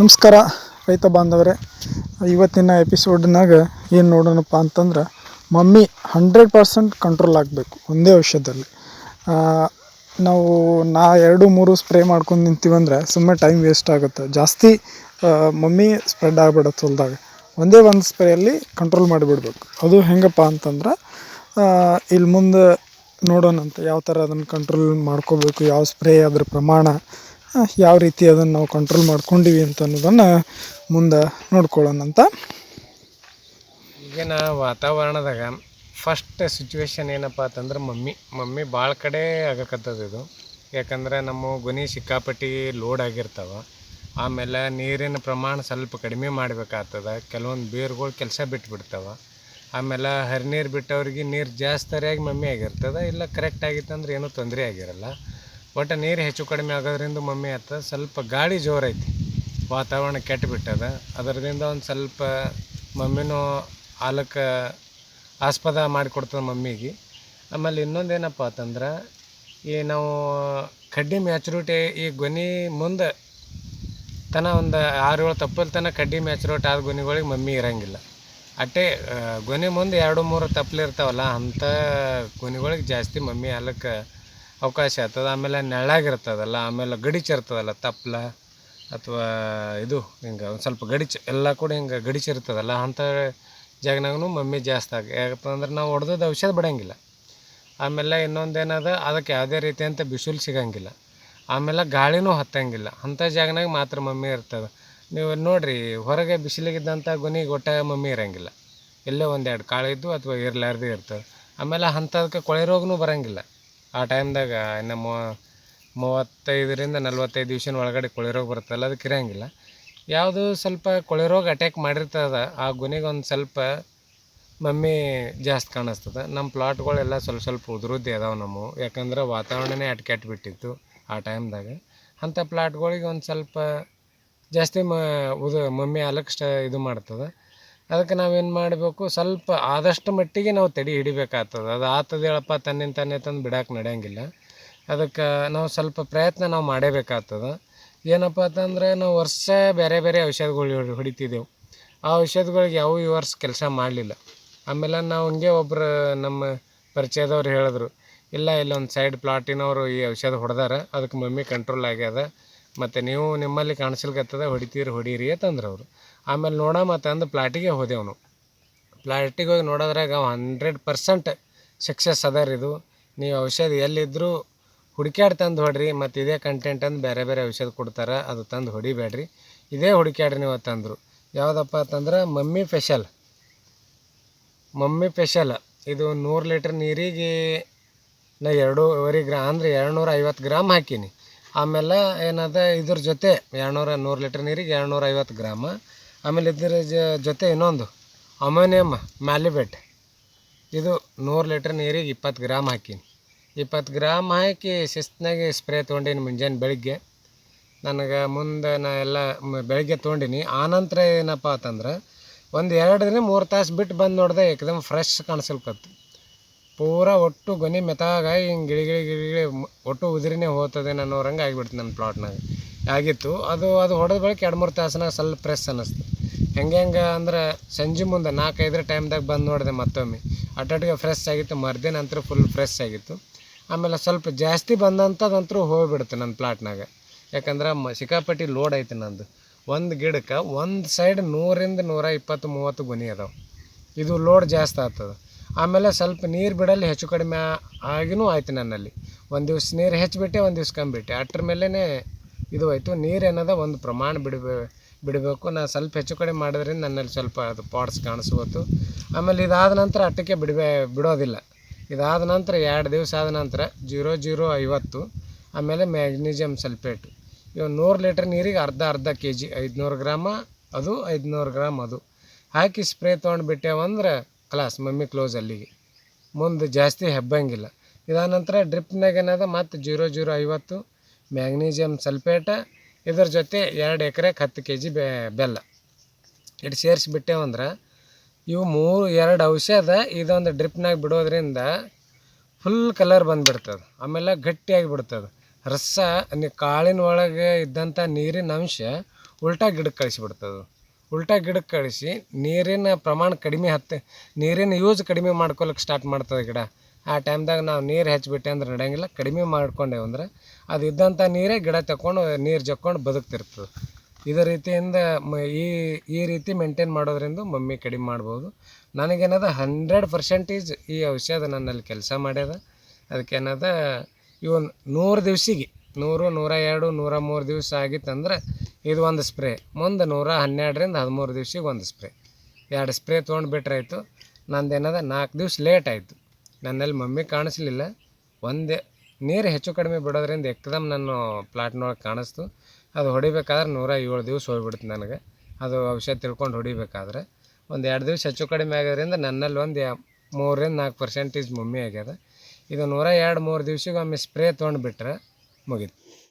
ನಮಸ್ಕಾರ ರೈತ ಬಾಂಧವರೇ. ಇವತ್ತಿನ ಎಪಿಸೋಡ್ನಾಗ ಏನು ನೋಡೋಣಪ್ಪ ಅಂತಂದ್ರೆ ಮಮ್ಮಿ ಹಂಡ್ರೆಡ್ ಪರ್ಸೆಂಟ್ ಕಂಟ್ರೋಲ್ ಆಗಬೇಕು ಒಂದೇ ಔಷಧದಲ್ಲಿ. ಆ, ನಾವು ನಾ ಎರಡು ಮೂರು ಸ್ಪ್ರೇ ಮಾಡ್ಕೊಂಡು ನಿಂತೀವಂದ್ರೆ ಸುಮ್ಮನೆ ಟೈಮ್ ವೇಸ್ಟ್ ಆಗುತ್ತೆ. ಜಾಸ್ತಿ ಮಮ್ಮಿ ಸ್ಪ್ರೆಡ್ ಆಗ್ಬಿಡತ್ತೆ ಹೊಲ್ದಾಗ. ಒಂದೇ ಒಂದು ಸ್ಪ್ರೇಯಲ್ಲಿ ಕಂಟ್ರೋಲ್ ಮಾಡಿಬಿಡ್ಬೇಕು. ಅದು ಹೆಂಗಪ್ಪ ಅಂತಂದ್ರೆ ಇಲ್ಲಿ ಮುಂದೆ ನೋಡೋಣಂತೆ ಯಾವ ಥರ ಅದನ್ನು ಕಂಟ್ರೋಲ್ ಮಾಡ್ಕೋಬೇಕು ಯಾವ ಸ್ಪ್ರೇ ಅದ್ರ ಪ್ರಮಾಣ. ಯಾವ ರೀತಿ ಅದನ್ನು ನಾವು ಕಂಟ್ರೋಲ್ ಮಾಡ್ಕೊಂಡಿವಿ ಅಂತ ಅನ್ನೋದನ್ನು ಮುಂದೆ ನೋಡ್ಕೊಳ್ಳೋಣಂತ ಈಗಿನ ವಾತಾವರಣದಾಗ ಫಸ್ಟ್ ಸಿಚುವೇಶನ್ ಏನಪ್ಪ ಅಂತಂದ್ರೆ ಮಮ್ಮಿ. ಮಮ್ಮಿ ಭಾಳ ಕಡೆ ಆಗಕತ್ತದ ಇದು. ಯಾಕಂದ್ರೆ ನಮ್ಮ ಗುನಿ ಸಿಕ್ಕಾಪಟ್ಟಿ ಲೋಡ್ ಆಗಿರ್ತಾವೆ. ಆಮೇಲೆ ನೀರಿನ ಪ್ರಮಾಣ ಸ್ವಲ್ಪ ಕಡಿಮೆ ಮಾಡಬೇಕಾಗ್ತದ. ಕೆಲವೊಂದು ಬೇರುಗಳು ಕೆಲಸ ಬಿಟ್ಬಿಡ್ತಾವೆ. ಆಮೇಲೆ ಹರಿನೀರು ಬಿಟ್ಟವ್ರಿಗೆ ನೀರು ಜಾಸ್ತಿ ಸರಿಯಾಗಿ ಮಮ್ಮಿ ಆಗಿರ್ತದೆ. ಇಲ್ಲ ಕರೆಕ್ಟ್ ಆಗಿತ್ತಂದ್ರೆ ಏನೂ ತೊಂದರೆ ಆಗಿರಲ್ಲ. ಒಟ್ಟು ನೀರು ಹೆಚ್ಚು ಕಡಿಮೆ ಆಗೋದ್ರಿಂದ ಮಮ್ಮಿ ಆತ ಸ್ವಲ್ಪ ಗಾಳಿ ಜೋರೈತಿ ವಾತಾವರಣ ಕೆಟ್ಟು ಬಿಟ್ಟದ. ಅದರಿಂದ ಒಂದು ಸ್ವಲ್ಪ ಮಮ್ಮಿನೂ ಹಾಲಕ್ಕೆ ಆಸ್ಪದ ಮಾಡಿಕೊಡ್ತದೆ ಮಮ್ಮಿಗೆ. ಆಮೇಲೆ ಇನ್ನೊಂದು ಏನಪ್ಪ ಅಂತಂದ್ರೆ ಈ ನಾವು ಕಡ್ಡಿ ಮ್ಯಾಚುರಿಟಿ, ಈ ಗೊನಿ ಮುಂದೆ ತನ ಒಂದು ಆರು ಏಳು ತಪ್ಪಲ್ ತನಕ ಕಡ್ಡಿ ಮ್ಯಾಚುರೇಟ್ ಆದ ಗೊನಿಗಳಿಗೆ ಮಮ್ಮಿ ಇರಂಗಿಲ್ಲ. ಅಟ್ಟೆ ಗೊನಿ ಮುಂದೆ ಎರಡು ಮೂರು ತಪ್ಪಲಿರ್ತಾವಲ್ಲ ಅಂಥ ಗೊನಿಗಳಿಗೆ ಜಾಸ್ತಿ ಮಮ್ಮಿ ಹಾಲಕ್ಕೆ ಅವಕಾಶ ಆಗ್ತದೆ. ಆಮೇಲೆ ನೆಳ್ಳಾಗಿರ್ತದಲ್ಲ, ಆಮೇಲೆ ಗಡಿಚಿರ್ತದಲ್ಲ ತಪ್ಪಲ ಅಥವಾ ಇದು ಹಿಂಗೆ ಒಂದು ಸ್ವಲ್ಪ ಗಡಿಚ, ಎಲ್ಲ ಕೂಡ ಹಿಂಗೆ ಗಡಿಚಿರ್ತದಲ್ಲ, ಅಂಥ ಜಾಗನಾಗೂ ಮಮ್ಮಿ ಜಾಸ್ತಿ ಆಗ ಯಾಕಂದ್ರೆ ನಾವು ಹೊಡೆದದ್ದು ಔಷಧ ಬಿಡೋಂಗಿಲ್ಲ. ಆಮೇಲೆ ಇನ್ನೊಂದೇನದ, ಅದಕ್ಕೆ ಯಾವುದೇ ಅಂತ ಬಿಸಿಲು ಸಿಗಂಗಿಲ್ಲ. ಆಮೇಲೆ ಗಾಳಿನೂ ಹತ್ತಂಗಿಲ್ಲ. ಅಂಥ ಜಾಗನಾಗ ಮಾತ್ರ ಮಮ್ಮಿ ಇರ್ತದೆ. ನೀವು ನೋಡಿರಿ, ಹೊರಗೆ ಬಿಸಿಲಿಗಿದ್ದಂಥ ಗುನಿ ಒಟ್ಟ ಮಮ್ಮಿ ಇರೋಂಗಿಲ್ಲ. ಎಲ್ಲೇ ಒಂದೆರಡು ಕಾಳಿದ್ದು ಅಥವಾ ಇರ್ಲಾರ್ದೇ ಇರ್ತದೆ. ಆಮೇಲೆ ಅಂಥದಕ್ಕೆ ಕೊಳೆ ರೋಗನೂ ಬರಂಗಿಲ್ಲ. ಆ ಟೈಮ್ದಾಗ ಇನ್ನು ಮೂ- ಮೂವತ್ತೈದರಿಂದ ನಲ್ವತ್ತೈದು ದಿವ್ಸನ ಒಳಗಡೆ ಕೊಳೆ ರೋಗ ಬರುತ್ತಲ್ಲ ಅದಕ್ಕೆ ಇರೋಂಗಿಲ್ಲ ಯಾವುದು ಸ್ವಲ್ಪ ಕೊಳೆ ರೋಗ ಅಟ್ಯಾಕ್ ಮಾಡಿರ್ತದ, ಆ ಗೊನೆಗೆ ಒಂದು ಸ್ವಲ್ಪ ಮಮ್ಮಿ ಜಾಸ್ತಿ ಕಾಣಿಸ್ತದೆ. ನಮ್ಮ ಪ್ಲಾಟ್ಗಳೆಲ್ಲ ಸ್ವಲ್ಪ ಸ್ವಲ್ಪ ಉದುರುದ್ದಿ ಅದಾವೆ ನಮ್ಮ ಯಾಕಂದ್ರೆ ವಾತಾವರಣನೇ ಬಿಟ್ಟಿತ್ತು ಆ ಟೈಮ್ದಾಗ. ಅಂಥ ಪ್ಲಾಟ್ಗಳಿಗೆ ಒಂದು ಸ್ವಲ್ಪ ಜಾಸ್ತಿ ಮ, ಉದು, ಮಮ್ಮಿ ಅಲಕ್ಷ ಇದು ಮಾಡ್ತದೆ. ಅದಕ್ಕೆ ನಾವೇನು ಮಾಡಬೇಕು? ಸ್ವಲ್ಪ ಆದಷ್ಟು ಮಟ್ಟಿಗೆ ನಾವು ತಡಿ ಹಿಡಿಬೇಕಾಗ್ತದೆ. ಅದು ಆತದ ಹೇಳಪ್ಪ, ತನ್ನಿಂದ ತಾನೇ ತಂದು ಬಿಡಕ್ಕೆ ನಡೆಯಂಗಿಲ್ಲ. ಅದಕ್ಕೆ ನಾವು ಸ್ವಲ್ಪ ಪ್ರಯತ್ನ ನಾವು ಮಾಡೇಬೇಕಾಗ್ತದೆ. ಏನಪ್ಪ ಅಂತಂದ್ರೆ ನಾವು ವರ್ಷ ಬೇರೆ ಬೇರೆ ಔಷಧಗಳು ಹೊಡಿ- ಹೊಡಿತಿದ್ದೆವು ಆ ಔಷಧಗಳಿಗೆ ಯಾವ ಈ ವರ್ಷ ಕೆಲಸ ಮಾಡಲಿಲ್ಲ. ಆಮೇಲೆ ನಾವು ಹಂಗೆ ಒಬ್ಬರು ನಮ್ಮ ಪರಿಚಯದವ್ರು ಹೇಳಿದ್ರು, ಇಲ್ಲ ಇಲ್ಲೊಂದು ಸೈಡ್ ಪ್ಲಾಟಿನವರು ಈ ಔಷಧ ಹೊಡೆದಾರ, ಅದಕ್ಕೆ ಮಮ್ಮಿ ಕಂಟ್ರೋಲ್ ಆಗ್ಯದ. ಮತ್ತು ನೀವು ನಿಮ್ಮಲ್ಲಿ ಕಾಣಿಸ್ಲಿಕತ್ತದ, ಹೊಡಿತೀರಿ, ಹೊಡೀರಿ ಅಂತಂದ್ರೆ ಅವರು. ಆಮೇಲೆ ನೋಡ ಮತ್ತೆ ಅಂದು ಪ್ಲಾಟಿಗೆ ಹೋದೆವು ನಾವು ಪ್ಲಾಟಿಗೆ ಹೋಗಿ ನೋಡೋದ್ರಾಗ ಹಂಡ್ರೆಡ್ ಪರ್ಸೆಂಟ್ ಸಕ್ಸಸ್ ಅದಾರ ಇದು. ನೀವು ಔಷಧ ಎಲ್ಲಿದ್ದರೂ ಹುಡುಕ್ಯಾಡ್ ತಂದು ಹೊಡ್ರಿ, ಮತ್ತು ಇದೇ ಕಂಟೆಂಟ್ ಅಂದು ಬೇರೆ ಬೇರೆ ಔಷಧ ಕೊಡ್ತಾರೆ, ಅದು ತಂದು ಹೊಡಿಬೇಡ್ರಿ. ಇದೇ ಹುಡುಕ್ಯಾಡ್ರಿ ನೀವು ತಂದರು ಯಾವುದಪ್ಪ ಅಂತಂದ್ರೆ ಮಮ್ಮಿ ಫೆಷಲ್. Mummy facial. ಇದು ನೂರು ಲೀಟ್ರ್ ನೀರಿಗೆ ನಾ ಎರಡೂವರೆ ಗ್ರಾ, ಅಂದರೆ ಎರಡುನೂರ ಐವತ್ತು ಗ್ರಾಮ್ ಹಾಕೀನಿ. ಆಮೇಲೆ ಏನದ ಇದ್ರ ಜೊತೆ ಎರಡುನೂರ ನೂರು ಲೀಟ್ರ್ ನೀರಿಗೆ ಎರಡುನೂರ ಐವತ್ತು ಗ್ರಾಮ. ಆಮೇಲೆ ಇದರ ಜೊತೆ ಇನ್ನೊಂದು ಅಮೋನಿಯಮ್ ಮ್ಯಾಲಿಬೆಟ್. ಇದು ನೂರು ಲೀಟ್ರ್ ನೀರಿಗೆ ಇಪ್ಪತ್ತು ಗ್ರಾಮ್ ಹಾಕೀನಿ. ಇಪ್ಪತ್ತು ಗ್ರಾಮ್ ಹಾಕಿ ಶಿಸ್ತಿನಾಗೆ ಸ್ಪ್ರೇ ತೊಗೊಂಡೀನಿ ಮುಂಜಾನೆ ಬೆಳಿಗ್ಗೆ. ನನಗೆ ಮುಂದೆ ನಾ ಎಲ್ಲ ಬೆಳಗ್ಗೆ ತೊಗೊಂಡೀನಿ. ಆನಂತರ ಏನಪ್ಪ ಅಂತಂದ್ರೆ ಒಂದು ಎರಡು ದಿನ ಮೂರು ತಾಸು ಬಿಟ್ಟು ಬಂದು ನೋಡಿದೆ ಏಕದಮ್ ಫ್ರೆಶ್ ಕಾಣಿಸ್ಲಿಕತ್ತು ಪೂರಾ ಒಟ್ಟು ಗೊನೆ ಮೆತಾಗ ಹಿಂಗೆ ಗಿಳಿ ಗಿಳಿ ಗಿಳಿ ಗಿಳಿ ಮ್- ಒಟ್ಟು ಉದುರಿನೇ ಹೋಗ್ತದೆ ಅನ್ನೋರಂಗೆ ಆಗಿಬಿಡ್ತು ನನ್ನ ಪ್ಲಾಟ್ನಾಗ ಆಗಿತ್ತು. ಅದು ಅದು ಹೊಡೆದ ಬಳಿಕ ಎರಡು ಮೂರು ತಾಸನಾಗ ಸ್ವಲ್ಪ ಪ್ರೆಸ್ ಅನ್ನಿಸ್ತು. ಹೆಂಗೆ ಹೆಂಗೆ ಅಂದ್ರೆ ಸಂಜೆ ಮುಂದೆ ನಾಲ್ಕೈದರ ಟೈಮ್ದಾಗ ಬಂದು ನೋಡಿದೆ ಮತ್ತೊಮ್ಮೆ. ಅಟ್ಟಾಟಿಗೆ ಫ್ರೆಶ್ ಆಗಿತ್ತು. ಮರ್ದಿನ ಫುಲ್ ಫ್ರೆಶ್ ಆಗಿತ್ತು. ಆಮೇಲೆ ಸ್ವಲ್ಪ ಜಾಸ್ತಿ ಬಂದಂಥದ್ದಂತರೂ ಹೋಗಿಬಿಡುತ್ತೆ ನನ್ನ ಪ್ಲಾಟ್ನಾಗ ಯಾಕಂದ್ರೆ ಮ, ಸಿಕ್ಕಾಪಟ್ಟಿ ಲೋಡ್ ಐತೆ ನಂದು. ಒಂದು ಗಿಡಕ್ಕೆ ಒಂದು ಸೈಡ್ ನೂರಿಂದ ನೂರ ಇಪ್ಪತ್ತು, ಮೂವತ್ತು ಗುನಿ ಅದಾವೆ. ಇದು ಲೋಡ್ ಜಾಸ್ತಿ ಆಗ್ತದೆ. ಆಮೇಲೆ ಸ್ವಲ್ಪ ನೀರು ಬಿಡಲ್ಲಿ ಹೆಚ್ಚು ಕಡಿಮೆ ಆಗಿನೂ ಆಯ್ತು ನನ್ನಲ್ಲಿ. ಒಂದು ದಿವ್ಸ ನೀರು ಹೆಚ್ಚಿಬಿಟ್ಟೆ ಒಂದು ದಿವ್ಸ ಕಮ್ಮಿ ಬಿಟ್ಟೆ. ಅಷ್ಟ್ರ ಮೇಲೇ ಇದು ಆಯಿತು. ನೀರೇನದ ಒಂದು ಪ್ರಮಾಣ ಬಿಡಬೇ, ಬಿಡಬೇಕು. ನಾನು ಸ್ವಲ್ಪ ಹೆಚ್ಚು ಕಡಿಮೆ ಮಾಡಿದ್ರಿಂದ ನನ್ನಲ್ಲಿ ಸ್ವಲ್ಪ ಅದು ಪಾಟ್ಸ್ ಕಾಣಿಸ್ಬೋದು. ಆಮೇಲೆ ಇದಾದ ನಂತರ ಅಟ್ಟಕ್ಕೆ ಬಿಡಬೇ, ಬಿಡೋದಿಲ್ಲ. ಇದಾದ ನಂತರ ಎರಡು ದಿವಸ ಆದ ನಂತರ ಜೀರೋ ಜೀರೋ ಐವತ್ತು. ಆಮೇಲೆ ಮ್ಯಾಗ್ನೀಷಿಯಮ್ ಸಲ್ಫೇಟ್. ಇವಾಗ ನೂರು ಲೀಟ್ರ್ ನೀರಿಗೆ ಅರ್ಧ ಅರ್ಧ ಕೆ ಜಿ ಐದುನೂರು ಗ್ರಾಮ ಅದು, ಐದುನೂರು ಗ್ರಾಮ್ ಅದು. ಹಾಕಿ ಸ್ಪ್ರೇ ತೊಗೊಂಡು ಬಿಟ್ಟೇವಂದ್ರೆ ಕ್ಲಾಸ್ ಮಮ್ಮಿ ಕ್ಲೋಸ್ ಅಲ್ಲಿಗೆ. ಮುಂದೆ ಜಾಸ್ತಿ ಹೆಬ್ಬಂಗಿಲ್ಲ. ಇದಾದ ನಂತರ ಡ್ರಿಪ್ನಾಗ ಏನದ ಮತ್ತು ಜೀರೋ ಜೀರೋ ಐವತ್ತು. ಮ್ಯಾಗ್ನೀಷಿಯಮ್ ಸಲ್ಫೇಟ, ಇದ್ರ ಜೊತೆ ಎರಡು ಎಕರೆಗೆ ಹತ್ತು ಕೆ ಜಿ ಬೆಲ್ಲ. ಇಟ್ಟು ಸೇರಿಸಿಬಿಟ್ಟೇವಂದ್ರೆ ಇವು ಮೂರು, ಎರಡು ಔಷಧ ಇದೊಂದು ಡ್ರಿಪ್ನಾಗ ಬಿಡೋದ್ರಿಂದ ಫುಲ್ ಕಲರ್ ಬಂದುಬಿಡ್ತದೆ. ಆಮೇಲೆ ಗಟ್ಟಿಯಾಗಿ ಬಿಡ್ತದೆ ರಸ, ನೀ, ಕಾಳಿನ ಒಳಗೆ ಇದ್ದಂಥ ನೀರಿನ ಅಂಶ ಉಲ್ಟಾ ಗಿಡಕ್ಕೆ ಕಳಿಸಿಬಿಡ್ತದೆ. ಉಲ್ಟಾ ಗಿಡಕ್ಕೆ ಕಳಿಸಿ ನೀರಿನ ಪ್ರಮಾಣ ಕಡಿಮೆ ಹತ್ತೆ, ನೀರಿನ ಯೂಸ್ ಕಡಿಮೆ ಮಾಡ್ಕೊಳಕ್ಕೆ ಸ್ಟಾರ್ಟ್ ಮಾಡ್ತದೆ ಗಿಡ. ಆ ಟೈಮ್ದಾಗ ನಾವು ನೀರು ಹಚ್ಬಿಟ್ಟೆ ಅಂದ್ರೆ ನಡೆಯಂಗಿಲ್ಲ. ಕಡಿಮೆ ಮಾಡ್ಕೊಂಡೇವು ಅಂದ್ರೆ ಅದು ಇದ್ದಂಥ ನೀರೇ ಗಿಡ ತಕ್ಕೊಂಡು ನೀರು ಜಕ್ಕೊಂಡು ಬದುಕ್ತಿರ್ತದೆ. ಇದೇ ರೀತಿಯಿಂದ ಮ ಈ ಈ ರೀತಿ ಮೇಂಟೈನ್ ಮಾಡೋದ್ರಿಂದ ಮಮ್ಮಿ ಕಡಿಮೆ ಮಾಡ್ಬೋದು. ನನಗೇನದ ಹಂಡ್ರೆಡ್ ಪರ್ಸೆಂಟೇಜ್ ಈ ಔಷಧ ನನ್ನಲ್ಲಿ ಕೆಲಸ ಮಾಡ್ಯದ. ಅದಕ್ಕೇನದ ಇವನ್ ನೂರು ದಿವ್ಸಿಗೆ, ನೂರು, ನೂರ ಎರಡು, ನೂರ ಮೂರು ದಿವಸ ಆಗಿತ್ತಂದ್ರೆ ಇದು ಒಂದು ಸ್ಪ್ರೇ. ಮುಂದೆ ನೂರ ಹನ್ನೆರಡರಿಂದ ಹದಿಮೂರು ದಿವ್ಸಿಗೆ ಒಂದು ಸ್ಪ್ರೇ. ಎರಡು ಸ್ಪ್ರೇ ತೊಗೊಂಡು ಬಿಟ್ರಾಯ್ತು ನಂದೇನದ ನಾಲ್ಕು ದಿವ್ಸ ಲೇಟ್ ಆಯಿತು. ನನ್ನಲ್ಲಿ ಮಮ್ಮಿ ಕಾಣಿಸ್ಲಿಲ್ಲ. ಒಂದೇ, ನೀರು ಹೆಚ್ಚು ಕಡಿಮೆ ಬಿಡೋದ್ರಿಂದ ಎಕ್ದಮ್ ನಾನು ಪ್ಲಾಟ್ನೊಳಗೆ ಕಾಣಿಸ್ತು. ಅದು ಹೊಡಿಬೇಕಾದ್ರೆ ನೂರ ಏಳು ದಿವಸ ಹೋಗ್ಬಿಡ್ತು ನನಗೆ. ಅದು ಔಷಧ ತಿಳ್ಕೊಂಡು ಹೊಡಿಬೇಕಾದ್ರೆ. ಒಂದು ಎರಡು ದಿವಸ ಹೆಚ್ಚು ಕಡಿಮೆ ಆಗೋದ್ರಿಂದ ನನ್ನಲ್ಲಿ ಒಂದು ಮೂರರಿಂದ ನಾಲ್ಕು ಪರ್ಸೆಂಟೇಜ್ ಮಮ್ಮಿ ಆಗ್ಯದ. ಇದು ನೂರ ಎರಡು ಮೂರು ದಿವ್ಸಕ್ಕೆ ಒಮ್ಮೆ ಸ್ಪ್ರೇ ತೊಗೊಂಡು ಬಿಟ್ರೆ ಮುಗೀತು.